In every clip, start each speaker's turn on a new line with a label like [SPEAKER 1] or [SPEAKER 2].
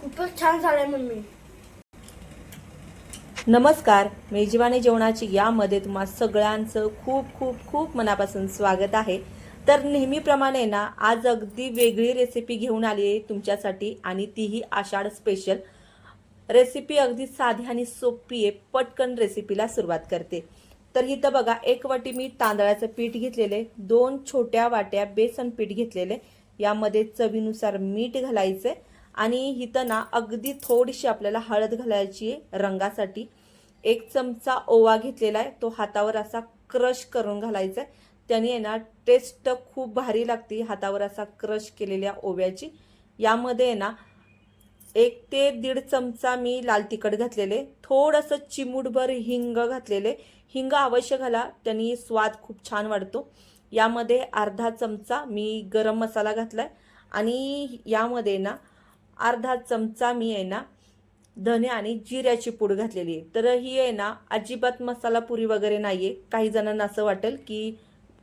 [SPEAKER 1] खूपच छान झालंय मम्मी.
[SPEAKER 2] नमस्कार मेजवानी जेवणाची यामध्ये तुम्हा सगळ्यांचं खूप खूप खूप मनापासून स्वागत आहे. तर नेहमीप्रमाणे ना आज अगदी वेगळी रेसिपी घेऊन आली आहे तुमच्यासाठी आणि तीही आषाढ स्पेशल रेसिपी अगदी साधी आणि सोपी आहे पटकन रेसिपीला सुरुवात करते. तर इथं बघा एक वाटी मी तांदळाचं पीठ घेतलेले दोन छोट्या वाट्या बेसन पीठ घेतलेले यामध्ये चवीनुसार मीठ घालायचे आणि इथं ना अगदी थोडीशी आपल्याला हळद घालायची आहे रंगासाठी. एक चमचा ओवा घेतलेला आहे. तो हातावर असा क्रश करून घालायचा आहे. त्याने आहे ना टेस्ट खूप भारी लागते हातावर असा क्रश केलेल्या ओव्याची. यामध्ये आहे ना एक ते दीड चमचा मी लाल तिखट घातलेले. थोडंसं चिमूटभर हिंग घातलेले. हिंग अवश्य घाला त्यांनी स्वाद खूप छान वाढतो. यामध्ये अर्धा चमचा मी गरम मसाला घातलाय. आणि यामध्ये ना अर्धा चमचा मी आहे ना धने आणि जिऱ्याची पूड घातलेली आहे. तर ही आहे ना अजिबात मसाला पुरी वगैरे नाही आहे काही जणांना असं वाटेल की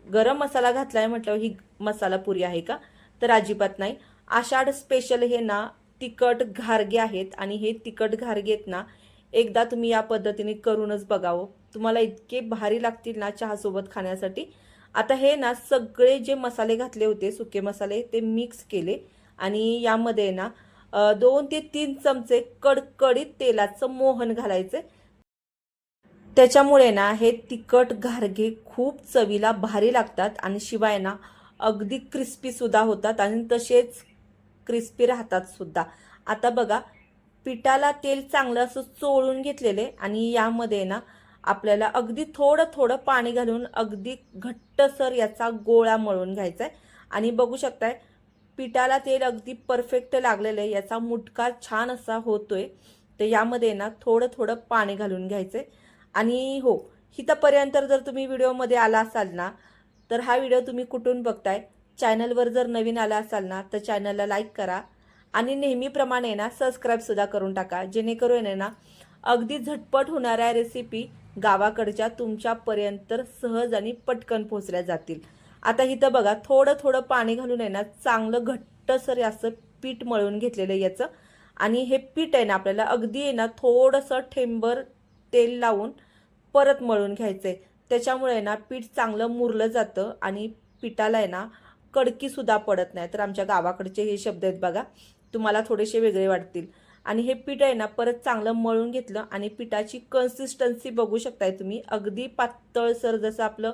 [SPEAKER 2] गरम मसाला घातला आहे म्हटल्यावर ही मसाला पुरी आहे का? तर अजिबात नाही. आषाढ स्पेशल हे ना तिखट घारगे आहेत आणि हे तिखट घारगे आहेत ना एकदा तुम्ही या पद्धतीने करूनच बघावं. तुम्हाला इतके भारी लागतील ना चहासोबत खाण्यासाठी. आता हे ना सगळे जे मसाले घातले होते सुके मसाले ते मिक्स केले आणि यामध्ये ना दोन ते तीन चमचे कडकडीत तेलाचं मोहन घालायचे. त्याच्यामुळे ना हे तिखट घारगे खूप चवीला भारी लागतात आणि शिवाय ना अगदी क्रिस्पी सुद्धा होतात आणि तसेच क्रिस्पी राहतात सुद्धा. आता बघा पिठाला तेल चांगलं असं चोळून घेतलेले आणि यामध्ये ना आपल्याला अगदी थोडं थोडं पाणी घालून अगदी घट्टसर याचा गोळा मळून घ्यायचा आहे आणि बघू शकताय पिठाला तेल अगदी परफेक्ट लागलेलं आहे. याचा मुटका छान असा होतोय. तर यामध्ये ना थोडं थोडं पाणी घालून घ्यायचं आणि हो हिथपर्यंत जर तुम्ही व्हिडिओमध्ये आला असाल ना तर हा व्हिडिओ तुम्ही कुठून बघताय? चॅनलवर जर नवीन आला असाल ना तर चॅनलला लाईक करा. आणि नेहमीप्रमाणे ना सबस्क्राईबसुद्धा करून टाका. जेणेकरून आहे ना अगदी झटपट होणाऱ्या रेसिपी गावाकडच्या तुमच्यापर्यंत सहज आणि पटकन पोहोचल्या जातील. आता इथं बघा थोडं थोडं पाणी घालून आहे ना चांगलं घट्टसर असं पीठ मळून घेतलेलं आहे याचं. आणि हे पीठ आहे ना आपल्याला अगदी आहे ना थोडंसं ठेंबर तेल लावून परत मळून घ्यायचं आहे त्याच्यामुळे आहे ना पीठ चांगलं मुरलं जातं आणि पिठाला आहे ना कडकीसुद्धा पडत नाही. तर आमच्या गावाकडचे हे शब्द आहेत बघा तुम्हाला थोडेसे वेगळे वाटतील. आणि हे पीठ आहे ना परत चांगलं मळून घेतलं आणि पिठाची कन्सिस्टन्सी बघू शकताय तुम्ही. अगदी पातळसर जसं आपलं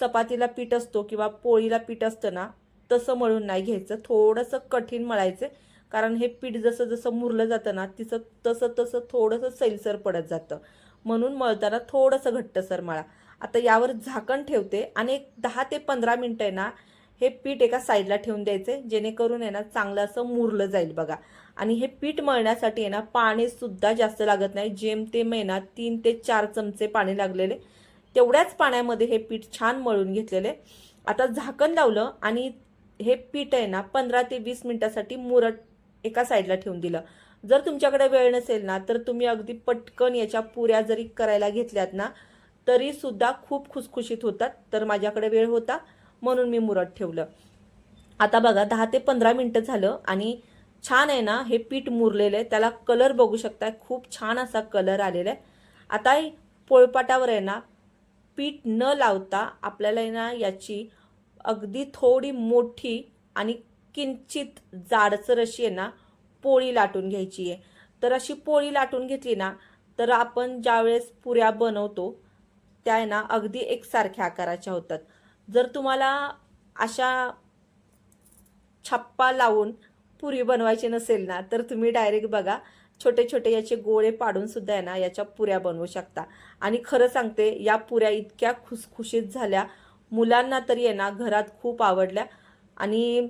[SPEAKER 2] चपातीला पीठ असतो किंवा पोळीला पीठ असतं ना तसं मळून नाही घ्यायचं. थोडंसं कठीण मळायचं. कारण हे पीठ जसं जसं मुरलं जातं ना तिचं तसं तसं थोडंसं सैलसर पडत जातं. म्हणून मळताना थोडंसं घट्टसर मळा. आता यावर झाकण ठेवते आणि एक दहा ते पंधरा मिनटं आहे ना हे पीठ एका साईडला ठेवून द्यायचे जेणेकरून आहे ना चांगलं असं मुरलं जाईल बघा. आणि हे पीठ मळण्यासाठी आहे ना पाणीसुद्धा जास्त लागत नाही. जेमतेम आहे ना तीन ते चार चमचे पाणी लागलेले. तेवढ्याच पाण्यामध्ये हे पीठ छान मळून घेतलेले आता झाकण लावलं आणि हे पीठ आहे ना पंधरा ते वीस मिनिटासाठी मुरट एका साईडला ठेवून दिलं. जर तुमच्याकडे वेळ नसेल ना तर तुम्ही अगदी पटकन याच्या पुऱ्या जरी करायला घेतल्यात ना तरी सुद्धा खूप खुसखुशीत होतात. तर माझ्याकडे वेळ होता म्हणून मी मुरट ठेवलं. आता बघा दहा ते पंधरा मिनटं झालं आणि छान आहे ना हे पीठ मुरलेलं आहे. त्याला कलर बघू शकता खूप छान असा कलर आलेला आहे. आता पोळपाटावर आहे ना पीठ न लावता आपल्याला आहे ना याची अगदी थोडी मोठी आणि किंचित जाडसर अशी आहे ना पोळी लाटून घ्यायची आहे. तर अशी पोळी लाटून घेतली ना तर आपण ज्यावेळेस पुऱ्या बनवतो त्या आहे ना अगदी एकसारख्या आकाराच्या होतात. जर तुम्हाला अशा छप्पा लावून पुरी बनवायची नसेल ना तर तुम्ही डायरेक्ट बघा छोटे छोटे याचे गोळे पाडून सुद्धा आहे ना याच्या पुऱ्या बनवू शकता. आणि खरं सांगते या पुऱ्या इतक्या खुसखुशीत झाल्या. मुलांना तरी आहे ना घरात खूप आवडल्या. आणि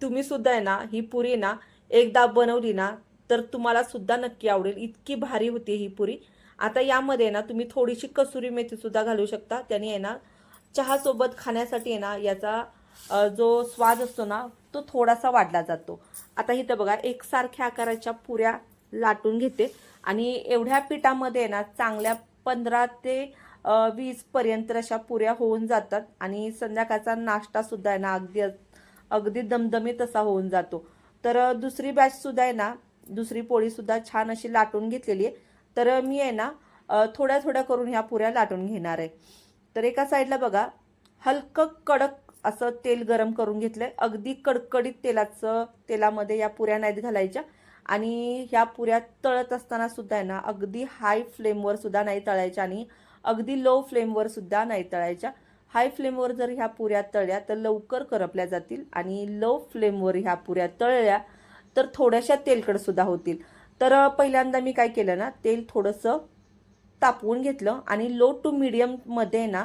[SPEAKER 2] तुम्ही सुद्धा आहे ना ही पुरी ना एकदा बनवली ना तर तुम्हाला सुद्धा नक्की आवडेल. इतकी भारी होती ही पुरी. आता यामध्ये ना तुम्ही थोडीशी कसुरी मेथी सुद्धा घालू शकता. त्याने आहे ना चहासोबत खाण्यासाठी आहे ना याचा जो स्वाद असतो ना तो थोडासा वाढला जातो. आता इथं बघा एकसारख्या आकाराच्या पुऱ्या लाटून घेते. आणि एवढ्या पिठामध्ये आहे ना चांगल्या पंधरा ते वीस पर्यंत अशा पुऱ्या होऊन जातात. आणि संध्याकाळचा नाश्ता सुद्धा आहे ना अगदी अगदी दमदमीत असा होऊन जातो. तर दुसरी बॅच सुद्धा आहे ना दुसरी पोळीसुद्धा छान अशी लाटून घेतलेली आहे. तर मी आहे ना थोड्या थोड्या करून ह्या पुऱ्या लाटून घेणार आहे. तर एका साईडला बघा हलकं कडक असं तेल गरम करून घेतलंय. अगदी कडकडीत तेलाचं तेलामध्ये या पुऱ्या नाहीत घालायच्या. आणि ह्या पुऱ्या तळत असताना सुद्धा आहे ना अगदी हाय फ्लेमवर सुद्धा नाही तळायच्या आणि अगदी लो फ्लेमवर सुद्धा नाही तळायच्या. हाय फ्लेमवर जर ह्या पुऱ्या तळल्या तर लवकर करपल्या जातील आणि लो फ्लेमवर ह्या पुऱ्या तळल्या तर थोड्याशा तेलकट सुद्धा होतील. तर पहिल्यांदा मी काय केलं ना तेल थोडंसं तापवून घेतलं आणि लो टू मीडियममध्ये ना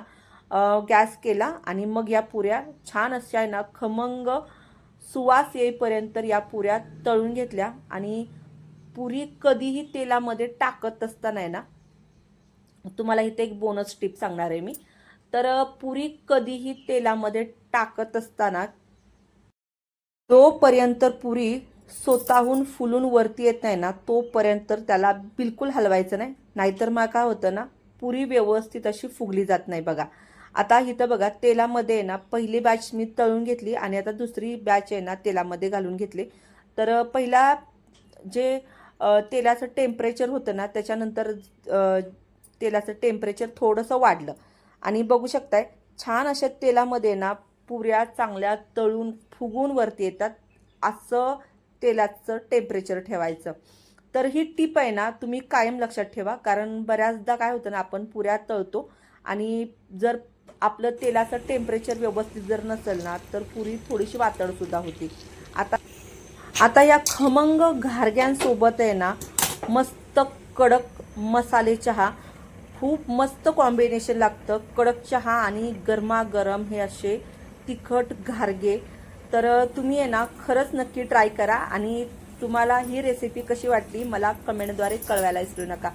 [SPEAKER 2] गॅस केला आणि मग या पुऱ्या छान अशा आहे ना खमंग सुवास येईपर्यंत या पुऱ्या तळून घेतल्या आणि पुरी कधीही तेलामध्ये टाकत असताना आहे ना तुम्हाला इथे एक बोनस टिप सांगणार आहे मी. तर पुरी कधीही तेलामध्ये टाकत असताना जोपर्यंत पुरी स्वतःहून फुलून वरती येत नाही ना तोपर्यंत त्याला बिलकुल हलवायचं नाही. नाहीतर मग काय होतं ना पुरी व्यवस्थित अशी फुगली जात नाही बघा. आता इथं बघा तेलामध्ये आहे ना पहिली बॅच मी तळून घेतली आणि आता दुसरी बॅच आहे ना तेलामध्ये घालून घेतली. तर पहिला जे तेलाचं टेम्परेचर होतं ना त्याच्यानंतर तेलाचं टेम्परेचर थोडंसं वाढलं. आणि बघू शकताय छान अशा तेलामध्ये ना पुऱ्या चांगल्या तळून फुगून वरती येतात असं तेलाचं टेम्परेचर ठेवायचं. तर ही टीप आहे ना तुम्ही कायम लक्षात ठेवा कारण बऱ्याचदा काय होतं ना आपण पुऱ्या तळतो आणि जर आपलं तेलाचं टेम्परेचर व्यवस्थित जर नसेल ना तर पुरी थोडीशी वातडसुद्धा होती. आता आता या खमंग घारग्यांसोबत आहे ना मस्त कडक मसाले चहा खूप मस्त कॉम्बिनेशन लागतं. कडक चहा आणि गरमागरम हे असे तिखट घारगे. तर तुम्ही आहे ना खरंच नक्की ट्राय करा आणि तुम्हाला ही रेसिपी कशी वाटली मला कमेंटद्वारे कळवायला विसरू नका.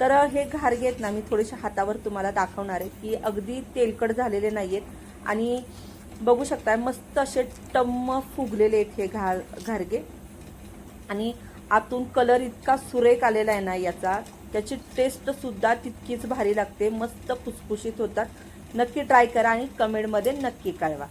[SPEAKER 2] तर हे घारगे आहेत ना मी थोडेसे हातावर तुम्हाला दाखवणार आहे की अगदी तेलकट झालेले नाही आहेत आणि बघू शकता मस्त असे टम्म फुगलेले आहेत हे घार घारगे. आणि आतून कलर इतका सुरेख आलेला आहे ना याचा त्याची टेस्टसुद्धा तितकीच भारी लागते. मस्त फुसफुशीत होतात. नक्की ट्राय करा आणि कमेंटमध्ये नक्की कळवा.